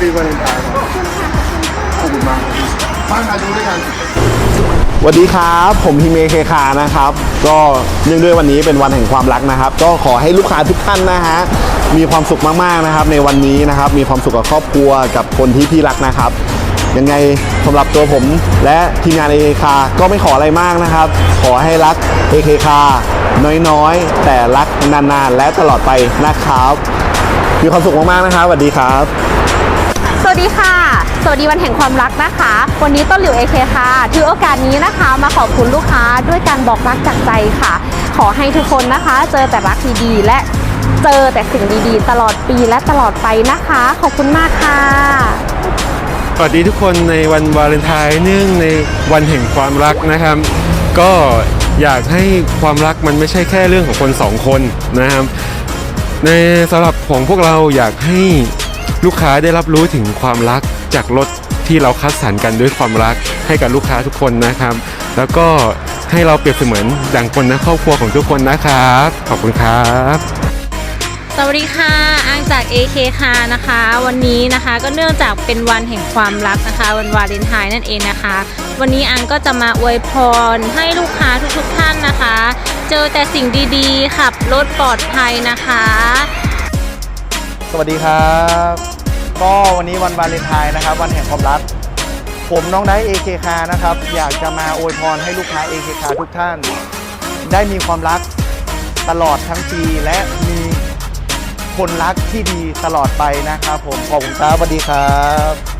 ปีวาเลนไทน์ขอบคุณมากบ้านมาดูด้วยกันสวัสดีครับ ผมฮิเมเคคานะครับ ก็เนื่องด้วยวันนี้เป็นวันแห่งความรักนะครับ ก็ขอให้ลูกค้าทุกท่านนะฮะมีความสุขมากๆนะครับ ในวันนี้นะครับ มีความสุขกับครอบครัวกับคนที่พี่รักนะครับยังไงสำหรับตัวผมและทีมงาน AK คาก็ไม่ขออะไรมากนะครับ ขอให้รัก AK คาน้อยๆ แต่รักนานๆ และตลอดไปนะครับ มีความสุขมากๆนะครับสวัสดีครับ วัสดีค่ะ สวัสดีวันแห่งความรักนะคะ วันนี้ต้นหลิวเอเคค่ะถือโอกาสนี้นะคะมาขอบคุณลูกค้าด้วยการบอกรักจากใจค่ะ ขอให้ทุกคนนะคะ เจอแต่รักดีๆและเจอแต่สิ่งดีๆ ตลอดปีและตลอดไปนะคะ ขอบคุณมากค่ะ สวัสดีทุกคนในวันวาเลนไทน์เนื่องในวันแห่งความรักนะครับ ก็อยากให้ความรักมันไม่ใช่แค่เรื่องของคนสองคนนะครับ ในสำหรับของพวกเราอยากให้ ลูกค้าได้รับรู้ถึงความรักจากรถที่เราคัดสรรกันด้วยความรักให้กับลูกค้าทุกคนนะครับ แล้วก็ให้เราเปรียบเสมือนดังคนในครอบครัวของทุกคนนะครับ ขอบคุณครับสวัสดีค่ะอ้างจาก AK ค่ะนะคะ วันนี้นะคะก็เนื่องจากเป็นวันแห่งความรักนะคะ วันวาเลนไทน์นั่นเองนะคะ วันนี้อังก็จะมาอวยพรให้ลูกค้าทุกๆท่านนะคะ เจอแต่สิ่งดีๆ ขับรถปลอดภัยนะคะ สวัสดีครับ ก็วันนี้วันวาเลนไทน์นะครับ วันแห่งความรัก ผมน้องไดเอเคคานะครับ อยากจะมาอวยพรให้ลูกค้าเอเคคาทุกท่าน ได้มีความรักตลอดทั้งปีและมีคนรักที่ดีตลอดไปนะครับผมขอบคุณครับสวัสดีครับ